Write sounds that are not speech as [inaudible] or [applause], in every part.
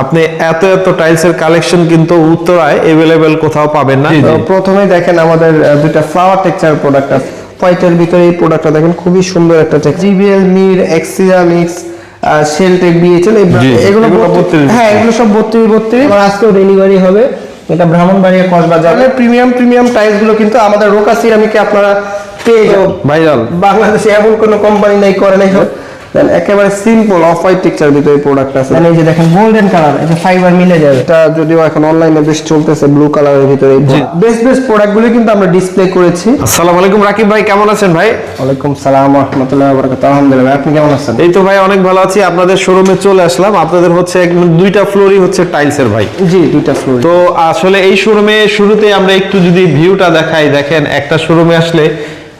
আপনি এত এত টাইলসের কালেকশন কিন্তু উত্তরায় এভেলেবেল কোথাও পাবেন না। তো প্রথমেই দেখেন আমাদের দুইটা ফ্লাওয়ার টেক্সচার প্রোডাক্ট আছে। হোয়াইটের ভিতরে এই প্রোডাক্টটা দেখেন খুবই সুন্দর একটা texture GBL Mir Axia mix Sheltech B H L এগুলো 32 হ্যাঁ এগুলো সব বত্রিশ বত্রিশ। আর আজকেও ডেলিভারি হবে। এটা ব্রাহ্মণবাড়িয়া কসবাজার প্রিমিয়াম প্রিমিয়াম টাইলসগুলো কিন্তু আমাদের রোকা সিরামিকে আপনারা পেয়ে যাবেন। ভাইরাল। বাংলাদেশে এমন কোনো কোম্পানি নাই করে নাই দেন একেবারে সিম্পল অফ হোয়াইট টেক্সচার ভিতরে প্রোডাক্ট আছে। দেন এই যে দেখেন গোল্ডেন কালার যে ফাইবার মিলে যাবে। এটা যদিও এখন অনলাইনে বেশ চলতেছে ব্লু কালারের ভিতরে বেস্ট বেস্ট প্রোডাক্টগুলো কিন্তু আমরা ডিসপ্লে করেছি। আসসালামু আলাইকুম রাকিব ভাই কেমন আছেন ভাই? ওয়ালাইকুম সালাম রহমতুল্লাহ বরকাত আলহামদুলিল্লাহ আপনি কেমন আছেন? এই তো ভাই অনেক ভালো আছি। আপনাদের শোরুমে চলে আসলাম। আপনাদের হচ্ছে একদম দুইটা ফ্লোরই হচ্ছে টাইলসের ভাই। জি দুইটা ফ্লোর তো আসলে এই শোরুমে শুরুতে আমরা একটু যদি ভিউটা দেখাই দেখেন একটা শোরুমে আসলে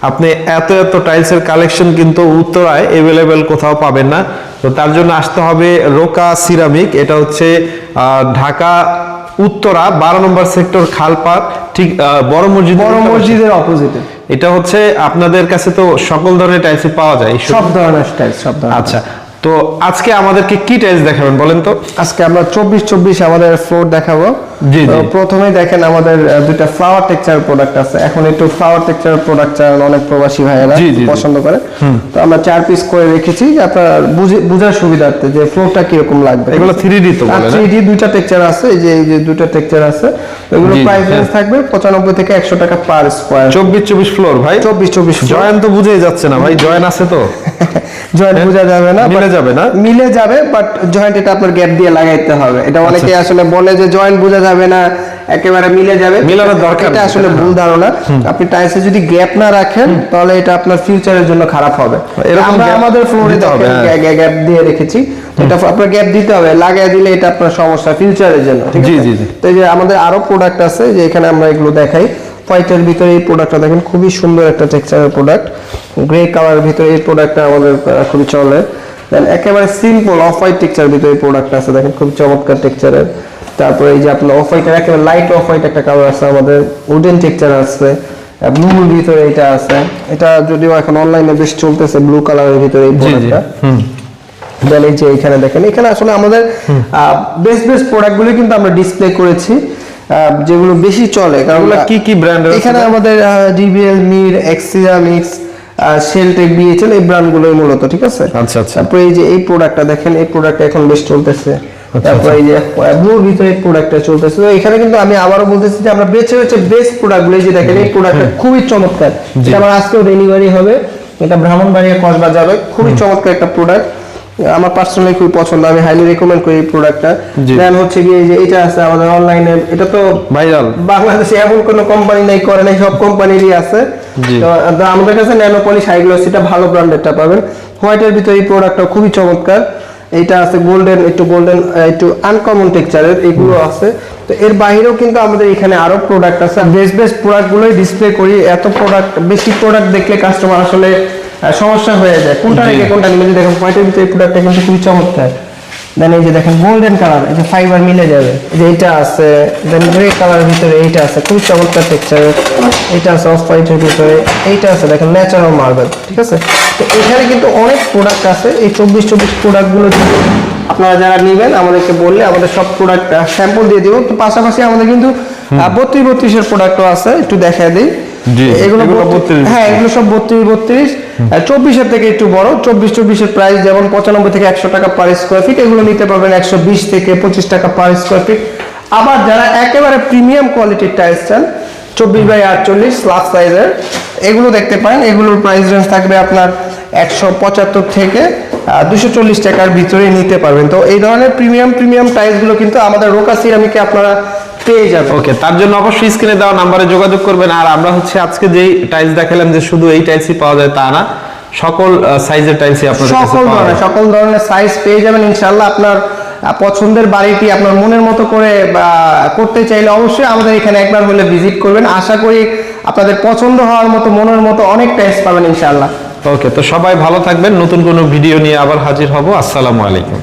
আপনি এত এত টাইলসের কালেকশন কিন্তু উত্তরায় এভেলেবেল কোথাও পাবেন না। তো তার জন্য আসতে হবে রোকা সিরামিক। এটা হচ্ছে ঢাকা উত্তরা বারো নম্বর সেক্টর খালপাড় ঠিক বড় মসজিদ বড় মসজিদের অপোজিটে এটা হচ্ছে আপনাদের কাছে তো সকল ধরনের টাইলস পাওয়া যায়। সব ধরনের টাইলস সব ধরনের আচ্ছা তো আজকে আমাদেরকে কি টাইলস দেখাবেন বলেন তো? আজকে আমরা চব্বিশ চব্বিশ আমাদের ফ্লোর দেখাবো। জি, তো জি। প্রথমেই দেখেন আমাদের দুইটা ফ্লাওয়ার টেক্সচার প্রোডাক্ট আছে। এখন একটু ফ্লাওয়ার টেক্সচার প্রোডাক্ট চান অনেক প্রবাসী ভাইয়েরা। পছন্দ করে। তো আমরা চার পিস করে রেখেছি যে আপনার বুঝে- বুঝার সুবিধার্থে যে ফ্লোরটা কীরকম লাগবে। এগুলো 3D তো বলে না? থ্রি ডি দুইটা টেক্সচার আছে এই যে এই যে দুইটা টেক্সচার আছে। এগুলো প্রাইস হ্যাঁ। রেঞ্জ থাকবে পঁচানব্বই থেকে একশো টাকা পার স্কোয়ার চব্বিশ চব্বিশ ফ্লোর ভাই। চব্বিশ চব্বিশ জয়েন তো বুঝেই যাচ্ছে না ভাই। জয়েন আছে তো। [laughs] জয়েন্ট বোঝা যাবে না যাবে না? মিলে যাবে বাট জয়েন্ট এটা আপনার গ্যাপ দিয়ে লাগাইতে হবে। এটা অনেকে আসলে বলে যে জয়েন্ট বোঝা যাবে না একেবারে মিলে যাবে। মিলানোর দরকার এটা আসলে ভুল ধারণা। আপনি টাইলসে যদি গ্যাপ না রাখেন তাহলে এটা আপনার ফিউচারের জন্য খারাপ হবে। এরকম আমরা আমাদের ফ্লোরে হবে। গ্যাপ দিয়ে রেখেছি। এটা আপনার গ্যাপ দিতে হবে। লাগাই দিলে এটা আপনার সমস্যা ফিউচারের জন্য ঠিক জি, আছে? জি, জি। তো এই যে আমাদের আরও প্রোডাক্ট আছে যে এখানে আমরা এগুলো দেখাই। হোয়াইটের ভিতরে এই প্রোডাক্টটা দেখেন খুবই সুন্দর একটা টেক্সচারের প্রোডাক্ট গ্রে কালার ভিতরে এই প্রোডাক্টটা আমাদের খুবই চলে। দেন একেবারে সিম্পল অফ হোয়াইট টেক্সচার ভিতরে প্রোডাক্ট আছে। দেখেন খুব চমৎকার টেক্সচারের তারপরে এই যে আপনার অফ হোয়াইটের একেবারে লাইট অফ হোয়াইট একটা কালার আছে আমাদের উডেন টেক্সচার আছে। ব্লুর ভিতরে এটা আছে। এটা যদিও এখন অনলাইনে বেশ চলতেছে ব্লু কালারের ভিতরে এই প্রোডাক্টটা হুম। দেন এই যে এখানে দেখেন এখানে আসলে আমাদের বেস্ট বেস্ট প্রোডাক্টগুলো কিন্তু আমরা ডিসপ্লে করেছি যেগুলো বেশি চলে। কারণ কি কি ব্র্যান্ডের এখানে আমাদের DBL Mir Axia mix Sheltech এই ব্র্যান্ডগুলোই মূলত ঠিক আছে? আচ্ছা, আচ্ছা। তারপরে এই যে এই প্রোডাক্টটা দেখেন এই প্রোডাক্টটা এখন বেশ চলতেছে। আচ্ছা, তারপরে এই যে ব্লুর ভিতরে প্রোডাক্টটা চলতেছে। তো এখানে কিন্তু আমি আবারও বলতেছি যে আমরা বেছে বেছে বেস্ট প্রোডাক্টগুলো যে দেখেন এই প্রোডাক্টটা খুবই চমৎকার। এটা আমার আজকেও ডেলিভারি হবে। এটা ব্রাহ্মণবাড়িয়া কসবা যাবে খুবই চমৎকার একটা প্রোডাক্ট আমার পার্সোনালি খুবই পছন্দ। আমি হাইলি রেকমেন্ড করি এই প্রোডাক্টটা। দেন হচ্ছে এই যে এটা আছে আমাদের অনলাইনে এটা তো ভাইরাল। বাংলাদেশে এমন কোনো কোম্পানি নাই করে নাই সব কোম্পানিরই আছে। তো আমাদের কাছে ন্যানোপলিশ এটা ভালো ব্র্যান্ডেরটা পাবেন। হোয়াইটের ভিতরে এই প্রোডাক্টটা খুবই চমৎকার। এইটা আছে গোল্ডেন একটু গোল্ডেন একটু আনকমন টেক্সচারের এগুলো আছে। তো এর বাইরেও কিন্তু আমাদের এখানে আরও প্রোডাক্ট আছে। বেস্ট বেস্ট প্রোডাক্টগুলোই ডিসপ্লে করি। এত প্রোডাক্ট বেশি প্রোডাক্ট দেখলে কাস্টমার আসলে সমস্যা হয়ে যায়। কোনটা। রেখে কোনটা নিবে যে দেখেন হোয়াইটের ভিতরে এই প্রোডাক্টটা কিন্তু খুবই চমৎকার। দেন এই যে দেখেন গোল্ডেন কালার এই যে ফাইবার মিলে যাবে। এই যে এইটা আছে দেন গ্রে কালারের ভিতরে এইটা আছে খুব চমৎকার টেক্সচারের এইটা আছে অফ হোয়াইটের ভিতরে এইটা আছে দেখেন ন্যাচারাল মার্বেল ঠিক আছে? তো এখানে কিন্তু অনেক প্রোডাক্ট আছে এই চব্বিশ চব্বিশ প্রোডাক্টগুলো আপনারা যারা নেবেন আমাদেরকে বললে আমাদের সব প্রোডাক্ট স্যাম্পল দিয়ে দিব। তো পাশাপাশি আমাদের কিন্তু বত্রিশ বত্রিশের প্রোডাক্টও আছে একটু দেখায় দিই। এগুলো এগুলো 32 হ্যাঁ এগুলো সব বত্রিশ বত্রিশ। চব্বিশের থেকে একটু বড়। চব্বিশ চব্বিশের প্রাইস যেমন পঁচানব্বই থেকে একশো টাকা পার স্কোয়ার ফিট এগুলো নিতে পারবেন একশো বিশ থেকে পঁচিশ টাকা পার স্কোয়ার ফিট আবার যারা একেবারে প্রিমিয়াম কোয়ালিটির টাইলস চান চব্বিশ বাই আটচল্লিশ স্লাব সাইজের এগুলো দেখতে পারেন। এগুলোর প্রাইস রেঞ্জ থাকবে আপনার একশো পঁচাত্তর থেকে দুশো চল্লিশ টাকার ভিতরে নিতে পারবেন। তো এই ধরনের প্রিমিয়াম প্রিমিয়াম টাইলসগুলো কিন্তু আমাদের রোকা সিরামিকে আপনারা পেয়ে যাবেন ওকে তার জন্য অবশ্যই স্ক্রিনে দেওয়া নাম্বারে যোগাযোগ করবেন। আর আমরা হচ্ছে আজকে যেই টাইলস দেখালাম যে শুধু এই টাইলসই পাওয়া যায় তা না সকল সাইজের টাইলসই আপনাদের কাছে সকল পাওয়া ধরনের সকল ধরনের সাইজ পেয়ে যাবেন। ইনশাল্লাহ আপনার পছন্দের বাড়িটি আপনার মনের মতো করে বা করতে চাইলে অবশ্যই আমাদের এখানে একবার হলে ভিজিট করবেন। আশা করি আপনাদের পছন্দ হওয়ার মতো মনের মতো অনেক টাইস পাবেন ইনশাল্লাহ ওকে তো সবাই ভালো থাকবেন। নতুন কোনো ভিডিও নিয়ে আবার হাজির হব। আসসালামু আলাইকুম।